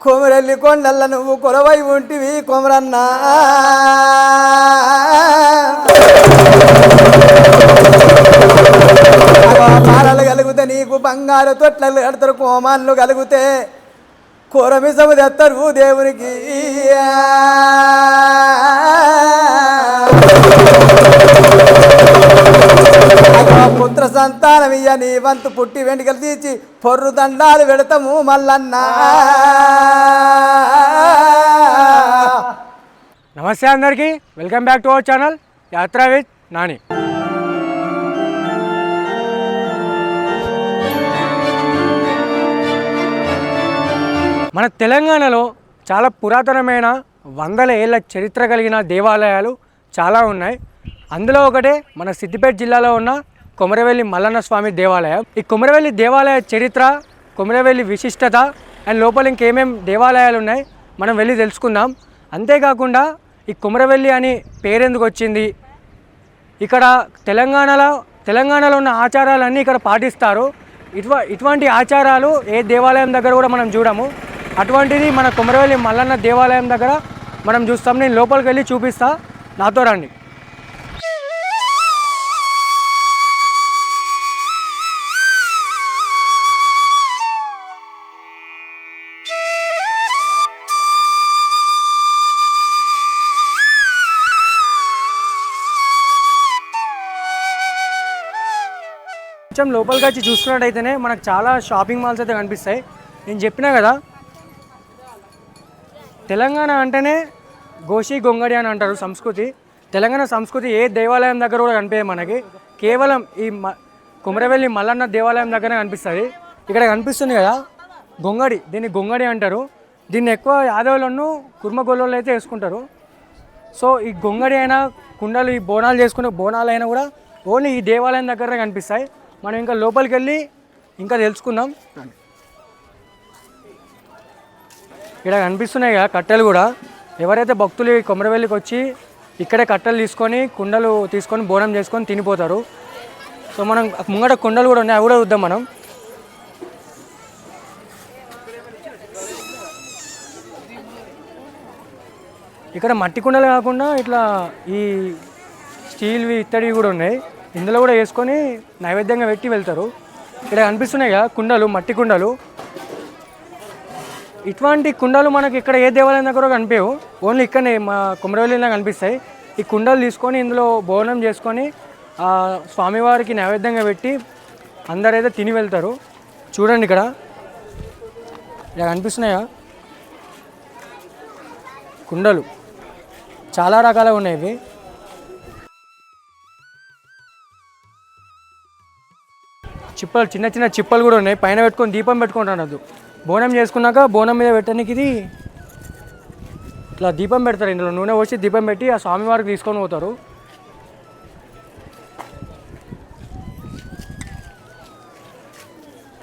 కొమరెల్లి కొండల్ల నువ్వు కొలవై ఉంటివి కొమరన్నా. పాలలు కలిగితే నీకు బంగారు తొట్లలు కడతారు కోమాన్లు కలిగితే కూరమిసము తెస్తారు దేవునికి. పుత్ర సంతానం ఇయ్య నీ వంతు పుట్టి వెంటికలు తీసి పొర్రు దండాలు పెడతాము మల్లన్న. నమస్తే అందరికీ. Welcome back to our channel Yatra with Nani. మన తెలంగాణలో చాలా పురాతనమైన వందల ఏళ్ళ చరిత్ర కలిగిన దేవాలయాలు చాలా ఉన్నాయి. అందులో ఒకటే మన సిద్దిపేట జిల్లాలో ఉన్న కొమరవెల్లి మల్లన్న స్వామి దేవాలయం. ఈ కొమరవెల్లి దేవాలయ చరిత్ర కొమరవెల్లి విశిష్టత అండ్ లోపల ఇంకేమేం దేవాలయాలు ఉన్నాయి మనం వెళ్ళి తెలుసుకుందాం. అంతేకాకుండా ఈ కొమరవెల్లి అని పేరెందుకు వచ్చింది? ఇక్కడ తెలంగాణలో తెలంగాణలో ఉన్న ఆచారాలన్నీ ఇక్కడ పాటిస్తారు. ఇటువ ఇటువంటి ఆచారాలు ఏ దేవాలయం దగ్గర కూడా మనం చూడము. అటువంటిది మన కొమరవెల్లి మల్లన్న దేవాలయం దగ్గర మనం చూస్తాం. నేను లోపలికి వెళ్ళి చూపిస్తా. నాతో రండి. కొంచెం లోపలికి వచ్చి చూసుకున్నట్టయితేనే మనకు చాలా షాపింగ్ మాల్స్ అయితే కనిపిస్తాయి. నేను చెప్పినా కదా తెలంగాణ అంటేనే గోషి గొంగడి అని అంటారు సంస్కృతి. తెలంగాణ సంస్కృతి ఏ దేవాలయం దగ్గర కూడా కనిపించదు మనకి. కేవలం ఈ మ కుమరవెల్లి మల్లన్న దేవాలయం దగ్గరనే కనిపిస్తుంది. ఇక్కడ కనిపిస్తుంది కదా గొంగడి దీన్ని గొంగడి అంటారు. దీన్ని ఎక్కువ యాదవులను కుర్మ అయితే వేసుకుంటారు. సో ఈ గొంగడి అయినా కుండలు ఈ బోనాలు చేసుకునే బోనాలు అయినా కూడా ఓన్లీ ఈ దేవాలయం దగ్గర కనిపిస్తాయి. మనం ఇంకా లోపలికి వెళ్ళి ఇంకా తెలుసుకుందాం. ఇక్కడ కనిపిస్తున్నాయి కదా కట్టెలు కూడా. ఎవరైతే భక్తులు కొమరవెల్లికి వచ్చి ఇక్కడే కట్టెలు తీసుకొని కుండలు తీసుకొని బోనం చేసుకొని తినిపోతారు. సో మనం ముంగట కుండలు కూడా ఉన్నాయి అవి కూడా చూద్దాం మనం. ఇక్కడ మట్టి కుండలు కాకుండా ఇట్లా ఈ స్టీల్వి ఇత్తడివి కూడా ఉన్నాయి. ఇందులో కూడా వేసుకొని నైవేద్యంగా పెట్టి వెళ్తారు. ఇక్కడ కనిపిస్తున్నాయి కదా కుండలు మట్టి కుండలు. ఇటువంటి కుండలు మనకి ఇక్కడ ఏ దేవాలయం దగ్గర కూడా కనిపించవు. ఓన్లీ ఇక్కడనే మా కుమరవెల్లిలో కనిపిస్తాయి. ఈ కుండలు తీసుకొని ఇందులో భోజనం చేసుకొని స్వామివారికి నైవేద్యంగా పెట్టి అందరైతే తిని వెళ్తారు. చూడండి ఇక్కడ. ఇలా కనిపిస్తున్నాయా? కుండలు. చాలా రకాలుగా ఉన్నాయి ఇవి. చిప్పలు చిన్న చిన్న చిప్పలు కూడా ఉన్నాయి. పైన పెట్టుకొని దీపం పెట్టుకుంటున్నది బోనం చేసుకున్నాక బోనం మీద పెట్టడానికి ఇది ఇట్లా దీపం పెడతారు ఇందులో. నూనె పోసి దీపం పెట్టి ఆ స్వామివారికి తీసుకొని పోతారు.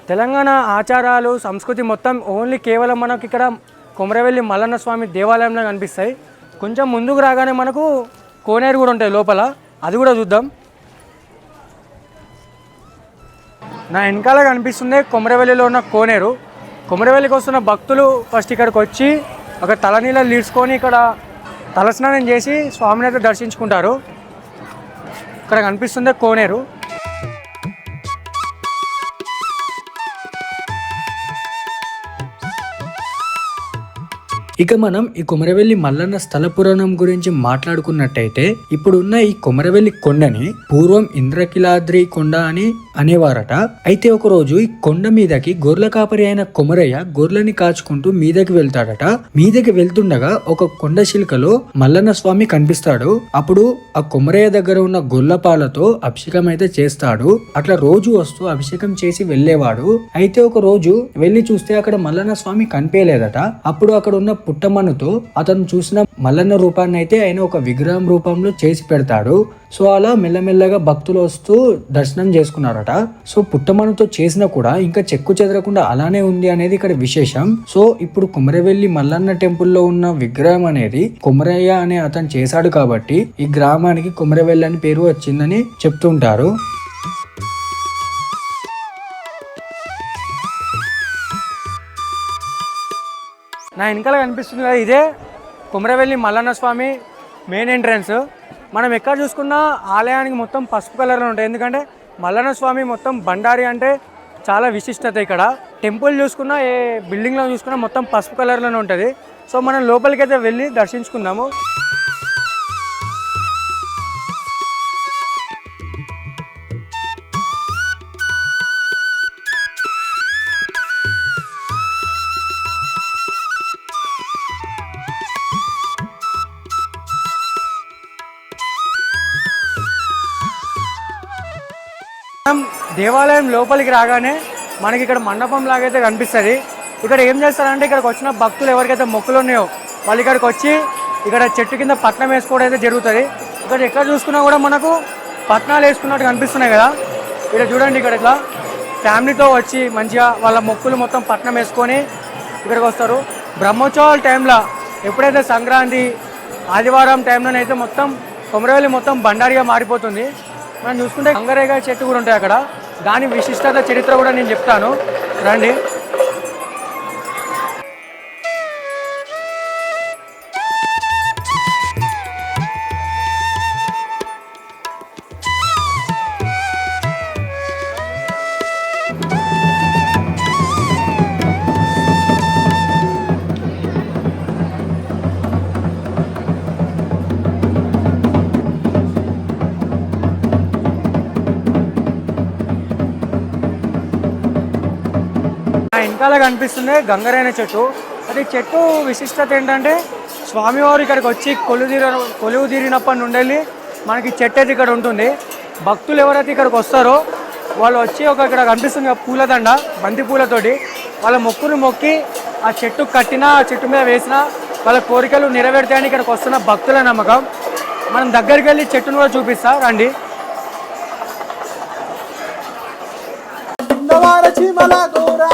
తెలంగాణ ఆచారాలు సంస్కృతి మొత్తం ఓన్లీ కేవలం మనకి ఇక్కడ కొమరవెల్లి మల్లన్న స్వామి దేవాలయంలో కనిపిస్తాయి. కొంచెం ముందుకు రాగానే మనకు కోనేరు కూడా ఉంటాయి లోపల. అది కూడా చూద్దాం. నా వెనకాల కనిపిస్తుంది కొమరవెల్లిలో ఉన్న కోనేరు. కొమరవెల్లికి వస్తున్న భక్తులు ఫస్ట్ ఇక్కడికి వచ్చి ఒక తలనీళ్ళని లీడ్చుకొని ఇక్కడ తలస్నానం చేసి స్వామిని అయితే దర్శించుకుంటారు. ఇక్కడ కనిపిస్తుంది కోనేరు. ఇక మనం ఈ కొమరవెల్లి మల్లన్న స్థల పురాణం గురించి మాట్లాడుకున్నట్టయితే ఇప్పుడున్న ఈ కొమరవెల్లి కొండని పూర్వం ఇంద్రకిలాద్రి కొండ అని అనేవారట. అయితే ఒక రోజు ఈ కొండ మీదకి గొర్రెల కాపరి అయిన కొమరయ్య గొర్రెని కాచుకుంటూ మీదకి వెళ్తాడట. మీదకి వెళ్తుండగా ఒక కొండ శిల్కలో మల్లన్న స్వామి కనిపిస్తాడు. అప్పుడు ఆ కొమరయ్య దగ్గర ఉన్న గొల్లపాలతో అభిషేకం అయితే చేస్తాడు. అట్లా రోజు వస్తూ అభిషేకం చేసి వెళ్ళేవాడు. అయితే ఒక రోజు వెళ్ళి చూస్తే అక్కడ మల్లన్న స్వామి కనిపించలేదట అప్పుడు అక్కడ ఉన్న పుట్టమన్నుతో అతను చూసిన మల్లన్న రూపాన్ని అయితే ఆయన ఒక విగ్రహం రూపంలో చేసి పెడతాడు. సో అలా మెల్లమెల్లగా భక్తులు వస్తూ దర్శనం చేసుకున్నారట. సో పుట్టమనుతో చేసినా కూడా ఇంకా చెక్కు చెదరకుండా అలానే ఉంది అనేది ఇక్కడ విశేషం. సో ఇప్పుడు కుమరవెల్లి మల్లన్న టెంపుల్లో ఉన్న విగ్రహం అనేది కుమరయ్య అనే అతను చేశాడు కాబట్టి ఈ గ్రామానికి కుమరవెల్లి అని పేరు వచ్చిందని చెప్తుంటారు. నా వెనకాల కనిపిస్తుంది కదా ఇదే కుమరవెల్లి మల్లన్న స్వామి మెయిన్ ఎంట్రన్స్ మనం ఎక్కడ చూసుకున్నా ఆలయానికి మొత్తం పసుపు కలర్లో ఉంటాయి. ఎందుకంటే మల్లన్న స్వామి మొత్తం బండారి అంటే చాలా విశిష్టత ఇక్కడ. టెంపుల్ చూసుకున్నా ఏ బిల్డింగ్లో చూసుకున్నా మొత్తం పసుపు కలర్లోనే ఉంటుంది. సో మనం లోపలికి అయితే వెళ్ళి దర్శించుకుందాము. దేవాలయం లోపలికి రాగానే మనకి ఇక్కడ మండపం లాగైతే కనిపిస్తుంది. ఇక్కడ ఏం చేస్తారంటే ఇక్కడికి వచ్చిన భక్తులు ఎవరికైతే మొక్కులు ఉన్నాయో వాళ్ళు ఇక్కడికి వచ్చి ఇక్కడ చెట్టు కింద పట్నం వేసుకోవడం అయితే జరుగుతుంది. ఇక్కడ ఎక్కడ చూసుకున్నా కూడా మనకు పట్నాలు వేసుకున్నట్టు కనిపిస్తున్నాయి కదా. ఇక్కడ చూడండి ఇక్కడ ఇట్లా ఫ్యామిలీతో వచ్చి మంచిగా వాళ్ళ మొక్కులు మొత్తం పట్నం వేసుకొని ఇక్కడికి వస్తారు. బ్రహ్మోత్సవాల టైంలో ఎప్పుడైతే సంక్రాంతి ఆదివారం టైంలోనైతే మొత్తం కొమరవెల్లి మొత్తం బండారిగా మారిపోతుంది. మనం చూసుకుంటే గంగరేగా చెట్టు కూడా ఉంటాయి అక్కడ. దాని విశిష్టత చరిత్ర కూడా నేను చెప్తాను. రండి. నా కనిపిస్తుంది గంగరైన చెట్టు. అది చెట్టు విశిష్టత ఏంటంటే స్వామివారు ఇక్కడికి వచ్చి కొలువు తీర కొలువు తీరినప్పటి నుండి మనకి చెట్టు అయితే ఇక్కడ ఉంటుంది. భక్తులు ఎవరైతే ఇక్కడికి వస్తారో వాళ్ళు వచ్చి ఒక ఇక్కడ కనిపిస్తుంది పూలదండ బంతి పూలతోటి. వాళ్ళ మొక్కును మొక్కి ఆ చెట్టు కట్టినా ఆ చెట్టు మీద వేసినా వాళ్ళ కోరికలు నెరవేర్తాయని ఇక్కడికి వస్తున్న భక్తుల నమ్మకం. మనం దగ్గరికి వెళ్ళి చెట్టును కూడా చూపిస్తా. రండి. చిన్నవార గోరా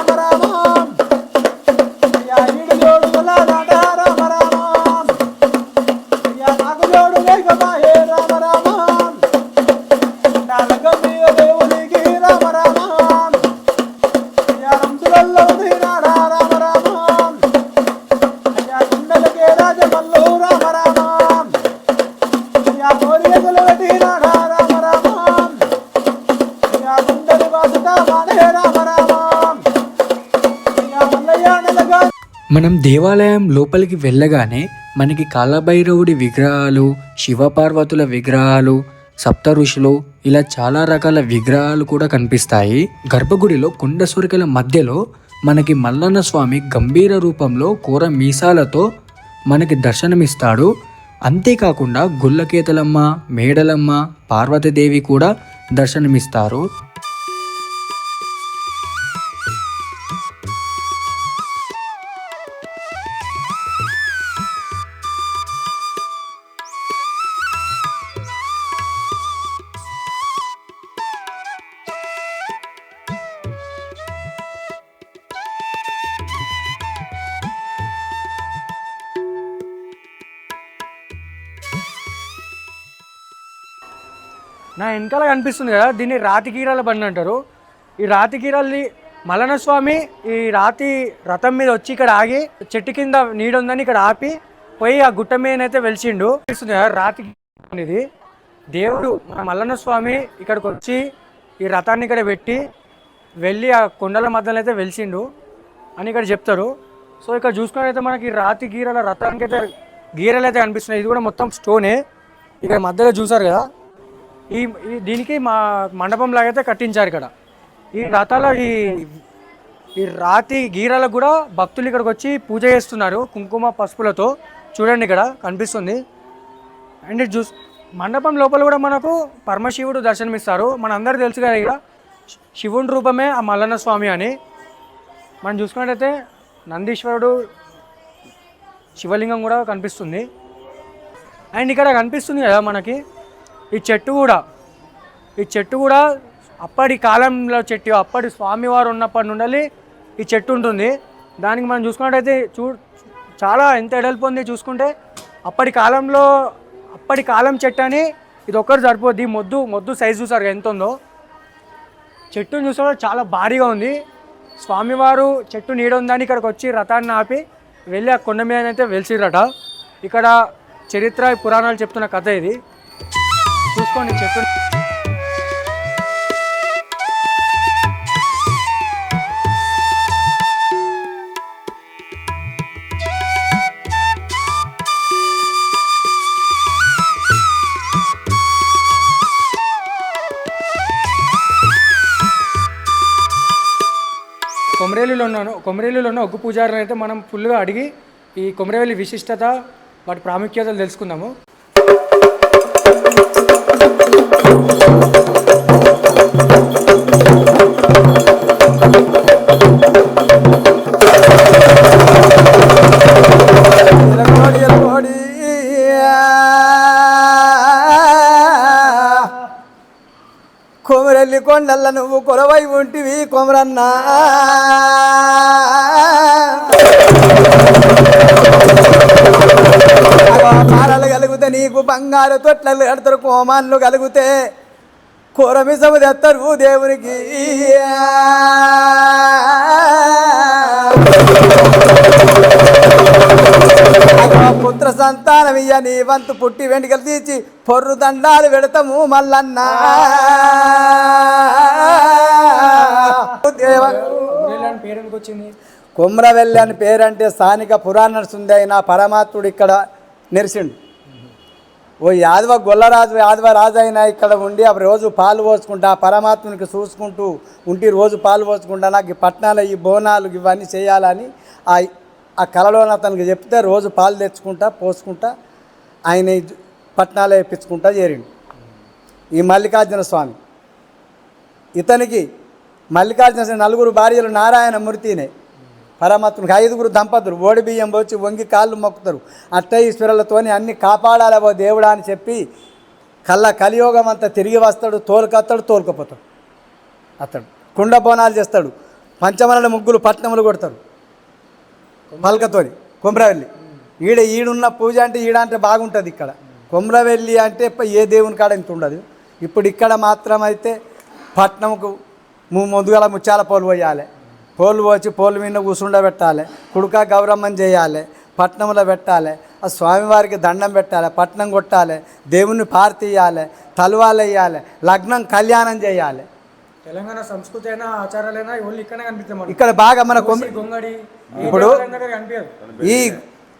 మనం దేవాలయం లోపలికి వెళ్ళగానే మనకి కాలభైరవుడి విగ్రహాలు శివపార్వతుల విగ్రహాలు సప్త ఋషులు ఇలా చాలా రకాల విగ్రహాలు కూడా కనిపిస్తాయి. గర్భగుడిలో కొండ సొరికల మధ్యలో మనకి మల్లన్న స్వామి గంభీర రూపంలో కూర మీసాలతో మనకి దర్శనమిస్తాడు. అంతేకాకుండా గుల్లకేతలమ్మ మేడలమ్మ పార్వతీదేవి కూడా దర్శనమిస్తారు. వెనకాల కనిపిస్తుంది కదా దీన్ని రాతి కీరాల బండి అంటారు. ఈ రాతి కీరాల్ని మల్లన్న స్వామి ఈ రాతి రథం మీద వచ్చి ఇక్కడ ఆగి చెట్టు కింద నీడ ఉందని ఇక్కడ ఆపి పోయి ఆ గుట్ట మీదనైతే వెలిచిండు కనిపిస్తుంది కదా రాతి ఇది. దేవుడు మన మల్లన్న స్వామి ఇక్కడికి వచ్చి ఈ రథాన్ని ఇక్కడ పెట్టి వెళ్ళి ఆ కొండల మధ్యలో అయితే వెలిసిండు అని ఇక్కడ చెప్తారు. సో ఇక్కడ చూసుకున్నట్లయితే మనకి రాతి గీరల రథానికి అయితే గీరలు అయితే కనిపిస్తున్నాయి. ఇది కూడా మొత్తం స్టోనే. ఇక్కడ మధ్యలో చూసారు కదా ఈ దీనికి మా మండపం లాగైతే కట్టించారు ఇక్కడ. ఈ రథాల ఈ ఈ రాతి గీరాలకు కూడా భక్తులు ఇక్కడికి వచ్చి పూజ చేస్తున్నారు కుంకుమ పసుపులతో. చూడండి ఇక్కడ కనిపిస్తుంది. అండ్ ఇది చూస్ మండపం లోపల కూడా మనకు పరమశివుడు దర్శనమిస్తారు. మన అందరు తెలుసు కదా ఇక్కడ శివుని రూపమే ఆ మల్లన్న స్వామి అని. మనం చూసుకున్నట్టయితే నందీశ్వరుడు శివలింగం కూడా కనిపిస్తుంది. అండ్ ఇక్కడ కనిపిస్తుంది కదా మనకి ఈ చెట్టు కూడా ఈ చెట్టు కూడా అప్పటి కాలంలో చెట్టు అప్పటి స్వామివారు ఉన్నప్పటి నుండి ఈ చెట్టు ఉంటుంది. దానికి మనం చూసుకున్నట్టయితే చూ చాలా ఎంత ఎడల్పు ఉంది చూసుకుంటే అప్పటి కాలంలో అప్పటి కాలం చెట్టు అని ఇది ఒక్కరు సరిపోద్ది. మొద్దు మొద్దు సైజు చూసారు ఎంత ఉందో. చెట్టును చూసుకుంటే చాలా భారీగా ఉంది. స్వామివారు చెట్టు నీడ ఉందని ఇక్కడికి వచ్చి రథాన్ని ఆపి వెళ్ళి ఆ కొండ మీద అయితే వెలిసిరట ఇక్కడ చరిత్ర పురాణాలు చెప్తున్న కథ ఇది. చూసుకోండి చెట్టు. కొమరేలులో ఉన్న కొమరేలులో ఉన్న ఒగ్గు పూజారిని అయితే మనం ఫుల్గా అడిగి ఈ కొమరేవల్లి విశిష్టత వాటి ప్రాముఖ్యతలు తెలుసుకుందాము. కొమరెల్లి కొండల్ల నువ్వు కొలవై ఉంటివి కొమరన్నా. నీకు బంగారు తొట్లలు కడతారు కోమాన్లు కలిగితే కూరమిసము తెస్తారు దేవునికి. పుత్ర సంతానమియ్య నీ వంతు పుట్టి వెండికలు తీసి పొర్రు దండాలు పెడతాము మల్లన్నా. దేవ కుమ్రవెల్లి అని పేరంటే స్థానిక పురాణ సుంది అయిన పరమాత్ముడు ఇక్కడ నెరిసిండు. ఓ యాదవ గొల్లరాజు యాదవ రాజు ఇక్కడ ఉండి ఆ రోజు పాలు పోసుకుంటా ఆ పరమాత్మునికి చూసుకుంటూ ఉండి రోజు పాలు పోసుకుంటా నాకు ఈ పట్నాలు ఈ బోనాలు ఇవన్నీ చేయాలని ఆ ఆ కళలో అతనికి చెప్తే రోజు పాలు తెచ్చుకుంటా పోసుకుంటా ఆయన పట్టణాలు పట్నాలు వేయించుకుంటా చేరిండు. ఈ మల్లికార్జున స్వామి. ఇతనికి మల్లికార్జున నలుగురు భార్యలు నారాయణ మూర్తినే. పరమాత్మకి ఐదుగురు దంపతులు ఓడి బియ్యం వచ్చి వంగి కాళ్ళు మొక్కుతారు. అష్టైశ్వరులతోని అన్ని కాపాడాలి ఓ దేవుడా అని చెప్పి కళ్ళ కలియోగం అంతా తిరిగి వస్తాడు తోలుకొస్తాడు తోలుకపోతాడు. అతడు కుండ బోనాలు చేస్తాడు పంచమల ముగ్గులు పట్నములు కొడతాడు. మల్కతోని కుమ్రవెల్లి. ఈడ ఈడున్న పూజ అంటే ఈడ అంటే బాగుంటుంది ఇక్కడ. కుమ్రవెల్లి అంటే ఏ దేవుని కాడ ఇంత ఉండదు. ఇప్పుడు ఇక్కడ మాత్రమైతే పట్నంకు ముందుగల ముచ్చాల పోలు పోయాలి. పోలు పోచి పోలు మీద కూసుండబెట్టాలి. కుడుక గౌరమ్మని చేయాలి. పట్నంలో పెట్టాలి. ఆ స్వామివారికి దండం పెట్టాలి. పట్నం కొట్టాలి. దేవుని పార్తీయాలి. తలువాలు వేయాలి. లగ్నం కళ్యాణం చేయాలి. తెలంగాణ సంస్కృతి అయినా ఆచారాలైనా ఇక్కడే కనిపిస్తాయి మనకి. ఇక్కడ బాగా మన కొమ్మి గొంగడి ఇప్పుడు ఈ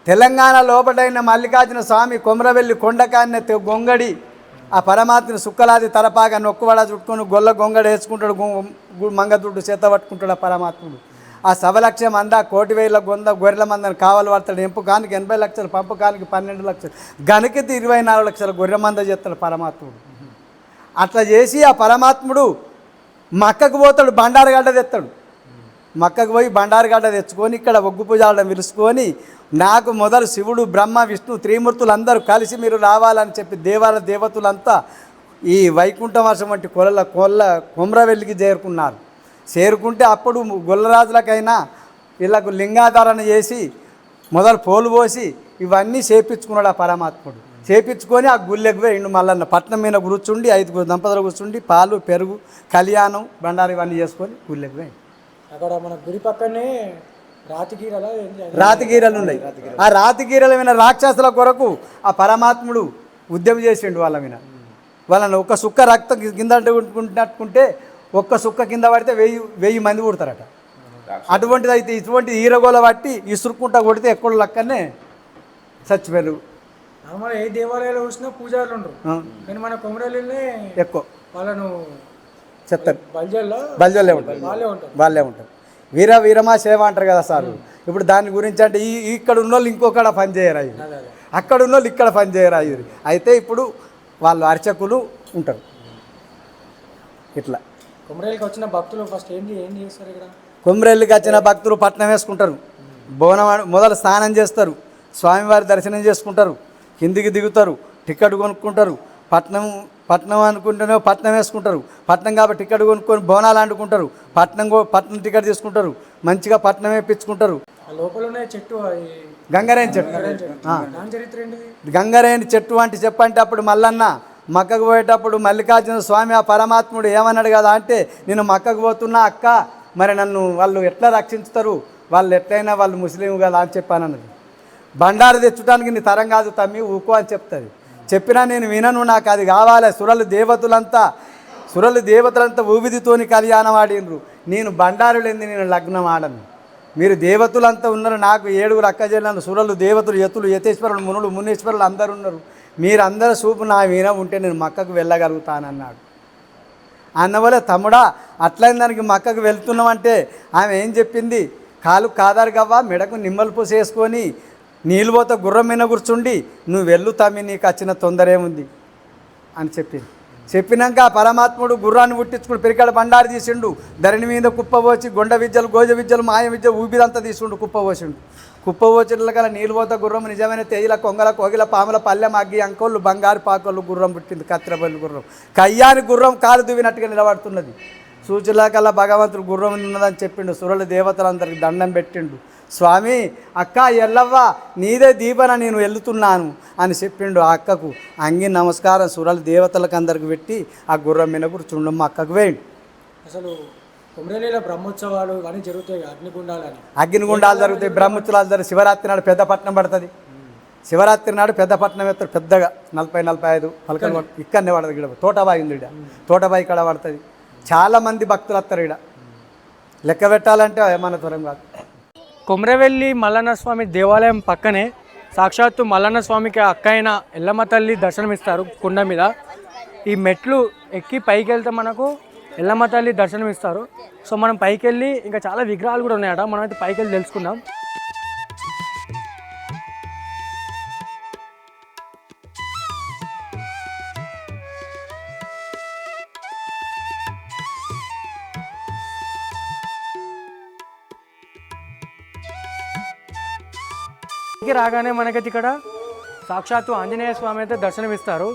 తెలంగాణ లోపలైన మల్లికార్జున స్వామి కొమరవెల్లి కొండకాన్న గొంగడి. ఆ పరమాత్మని సుక్కలాది తలపాగా నొక్కువడ చుట్టుకొని గొల్ల గొంగడ వేసుకుంటాడు మంగదుడ్డు చేత పట్టుకుంటాడు ఆ పరమాత్ముడు. ఆ సవలక్ష్యం అందా కోటి వేల గొంద గొర్రెల మందని కావాలి పడతాడు ఎంపుకానికి ఎనభై లక్షలు పంపకానికి పన్నెండు లక్షలు గనికితే ఇరవై నాలుగు లక్షల గొర్రె మంద చేస్తాడు పరమాత్ముడు. అట్లా చేసి ఆ పరమాత్ముడు మక్కకు పోతాడు బండారుగడ్డ తెస్తాడు. మక్కకు పోయి బండారుగడ్డ తెచ్చుకొని ఇక్కడ ఒగ్గు పూజాలను పిలుచుకొని నాకు మొదలు శివుడు బ్రహ్మ విష్ణు త్రిమూర్తులు అందరూ కలిసి మీరు రావాలని చెప్పి దేవాల దేవతలంతా ఈ వైకుంఠవాసం వంటి కొల్ల కొల్ల కొమ్రవెల్లికి చేరుకున్నారు. చేరుకుంటే అప్పుడు గొల్లరాజులకైనా వీళ్ళకు లింగాధారణ చేసి మొదలు పోలు పోసి ఇవన్నీ చేపించుకున్నాడు ఆ పరమాత్ముడు. చేపించుకొని ఆ గుళ్ళెకు పోయిండు మళ్ళన్న పట్నం మీద కూర్చుండి ఐదుగురు దంపతులు కూర్చుండి పాలు పెరుగు కళ్యాణం బండారు ఇవన్నీ చేసుకొని గుళ్ళెకు పోయిండు అక్కడ మన గుడి పక్కనే రాతిగీరలా ఉన్నాయి. ఆ రాతిగీరల మీద రాక్షసుల కొరకు ఆ పరమాత్ముడు ఉద్యమం చేసిండు వాళ్ళ మీద. వాళ్ళని ఒక్క సుక్క రక్తం కింద అంటుకుంటున్నట్టుకుంటే ఒక్క సుక్క కింద పడితే వెయ్యి వెయ్యి మంది పుడతారట అటువంటిది అయితే ఇటువంటి ఈరగోల పట్టి ఇసురుకుంటా కొడితే ఎక్కడ లక్కనే చచ్చిపోయారు నార్మల్ ఏ దేవాలయాలు చూసినా పూజారులు ఉండరు. కానీ మన కొమరలినే ఎక్కువ. వాళ్ళను చెప్తారు బల్జల్లో బల్జోళ్ళే ఉంటారు వాళ్ళే ఉంటారు. వాళ్ళే ఉంటారు. వీర వీరమా సేవ అంటారు కదా సార్. ఇప్పుడు దాని గురించి అంటే ఈ ఇక్కడ ఉన్న వాళ్ళు ఇంకొకడ పని చేయరు అయ్యి అక్కడ ఉన్న వాళ్ళు ఇక్కడ పని చేయరు అయ్యి అయితే ఇప్పుడు వాళ్ళు అర్చకులు ఉంటారు. ఇట్లా. కొమరేలికి వచ్చిన భక్తులు ఫస్ట్ ఏంటి ఏం చేస్తారు ఇక్కడ? కొమ్రెల్లికి వచ్చిన భక్తులు పట్నం వేసుకుంటారు. బోనం మొదలు స్నానం చేస్తారు. స్వామివారి దర్శనం చేసుకుంటారు. కిందికి దిగుతారు. టికెట్ కొనుక్కుంటారు. పట్నం పట్నం అనుకుంటేనే పట్నం వేసుకుంటారు. పట్నం కాబట్టి టికెట్ కొనుక్కొని బోనాలు అంటుకుంటారు పట్నం పట్నం టికెట్ తీసుకుంటారు. మంచిగా పట్నం ఉన్న చెట్టు గంగరేని చెట్టు. గంగరేని చెట్టు. వంటి చెప్పంటే అప్పుడు మల్లన్న మక్కకు పోయేటప్పుడు మల్లికార్జున స్వామి ఆ పరమాత్ముడు ఏమన్నాడు కదా అంటే నేను మక్కకు పోతున్నా అక్క మరి నన్ను వాళ్ళు ఎట్లా రక్షించుతారు? వాళ్ళు ఎట్లయినా వాళ్ళు ముస్లిం కదా అని చెప్పానన్నది బండారు తెచ్చడానికి నీ తరం కాదు తమ్మి ఊకో అని చెప్తుంది. చెప్పినా నేను వినను నాకు అది కావాలి. సురలు దేవతలంతా సురలు దేవతలంతా ఊబిదితోని కళ్యాణం ఆడినరు. నేను బండారు లేని నేను లగ్నం ఆడను. మీరు దేవతలంతా ఉన్నారు నాకు ఏడుగురు అక్కజల్లను సురలు దేవతలు యతులు యతేశ్వరులు మునులు మునీశ్వరులు అందరు ఉన్నారు మీరందరూ చూపు నా వీణ ఉంటే నేను మక్కకు వెళ్ళగలుగుతానన్నాడు. అన్నవల్ల తమ్ముడా అట్లయిన దానికి మక్కకు వెళ్తున్నామంటే ఆమె ఏం చెప్పింది? కాలు కాదారు గవ్వ మెడకు నిమ్మలు పూసి వేసుకొని నీళ్ళు పోత గుర్రం మీద కూర్చుండి నువ్వు వెళ్ళు తమ్మి నీకు వచ్చిన తొందరేముంది అని చెప్పింది. చెప్పినాక పరమాత్ముడు గుర్రాన్ని పుట్టించుకుని పెరికాడ బండారు తీసిండు. ధరణి మీద కుప్పపోసి గొండ విద్యలు గోజ విద్యలు మాయ విద్య ఊపిరంతా తీసుకుండు కుప్ప పోసిండు. కుప్ప నీలువత నీళ్ళు పోత గుర్రం నిజమైన తేజల కొంగల కోగిల పాముల పల్లెం అగ్గి అంకోళ్ళు బంగారు పాకోళ్ళు గుర్రం పుట్టింది కత్తిరబల్లి గుర్రం. కయ్యాని గుర్రం కాలు దువ్వినట్టుగా నిలబడుతున్నది. సూచనకల్లా భగవంతుడు గుర్రం ఉన్నదని చెప్పిండు. సురల దేవతలందరికి దండం పెట్టిండు. స్వామి అక్క ఎల్లవ్వ నీదే దీపన నేను వెళ్తున్నాను అని చెప్పిండు ఆ అక్కకు. అంగి నమస్కారం సురల దేవతలకు అందరికి పెట్టి ఆ గుర్రం మీద కూర్చుండమ్మ అక్కకు వేయండి. అసలు బ్రహ్మోత్సవాలు ఇవన్నీ జరుగుతాయి అగ్నిగుండాలని? అగ్నిగుండాలు జరుగుతాయి బ్రహ్మోత్సవాలు జరుగుతాయి. శివరాత్రి నాడు పెద్దపట్నం పడుతుంది. శివరాత్రి నాడు పెద్దపట్నం ఎత్తారు పెద్దగా నలభై నలభై ఐదు పలకలు ఇక్కడనే పడుతుంది ఇక్కడ. తోటబాయి ఉంది ఇక్కడ. తోటబాయి ఇక్కడ పడుతుంది. చాలా మంది భక్తులు వస్తారు ఇక్కడ. లెక్క పెట్టాలంటే మన త్వరం కాదు. కొమరవెల్లి మల్లన్న స్వామి దేవాలయం పక్కనే సాక్షాత్తు మల్లన్న స్వామికి అక్క అయిన ఎల్లమ్మ తల్లి దర్శనమిస్తారు కుండ మీద. ఈ మెట్లు ఎక్కి పైకి వెళ్తే మనకు ఎల్లమ్మ తల్లి దర్శనమిస్తారు. సో మనం పైకి వెళ్ళి ఇంకా చాలా విగ్రహాలు కూడా ఉన్నాయట. మనం అయితే పైకి వెళ్ళి తెలుసుకుందాం. పైకి రాగానే మనకైతే ఇక్కడ సాక్షాత్తు ఆంజనేయ స్వామి అయితే దర్శనమిస్తారు.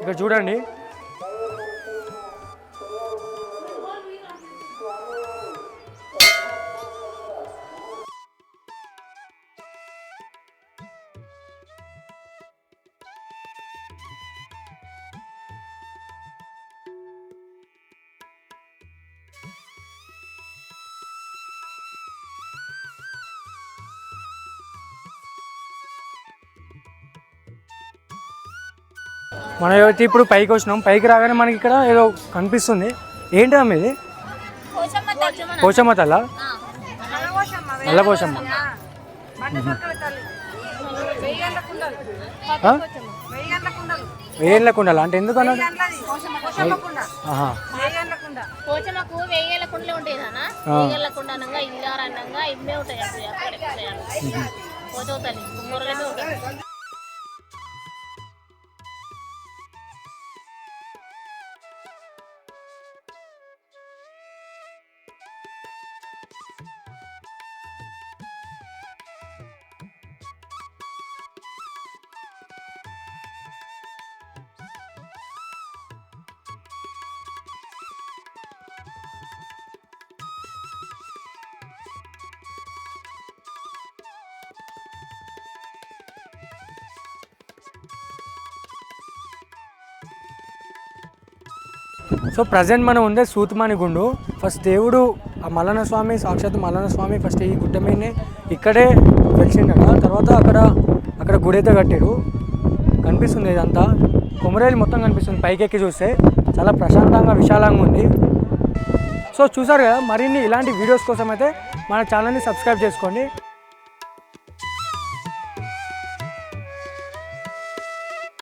ఇక్కడ చూడండి. మనం అయితే ఇప్పుడు పైకి వచ్చినాం. పైకి రాగానే మనకి ఇక్కడ ఏదో కనిపిస్తుంది. ఏంటి అమ్మ ఇది? పోచమ్మ తల్లి. నల్ల పోచమ్మ ఆ? వేయేళ్ళ కుండలు. అంటే ఎందుకు అన్నాడు. పోచమ్మకు కుండలే కుండ అనగా ఇవే ఉంటాయి అప్పుడు సో ప్రజెంట్ మనం ఉండే సూతుమాని గుండు. ఫస్ట్ దేవుడు ఆ మల్లన్న స్వామి సాక్షాత్ మల్లన్న స్వామి ఫస్ట్ ఈ గుట్ట మీదనే ఇక్కడే వెలిసిండట. తర్వాత అక్కడ అక్కడ గుడి అయితే కట్టాడు కనిపిస్తుంది ఇదంతా. కొమరేలు మొత్తం కనిపిస్తుంది పైకెక్కి చూస్తే. చాలా ప్రశాంతంగా విశాలంగా ఉంది. సో చూసారు కదా మరిన్ని ఇలాంటి వీడియోస్ కోసం అయితే మన ఛానల్ని సబ్స్క్రైబ్ చేసుకోండి.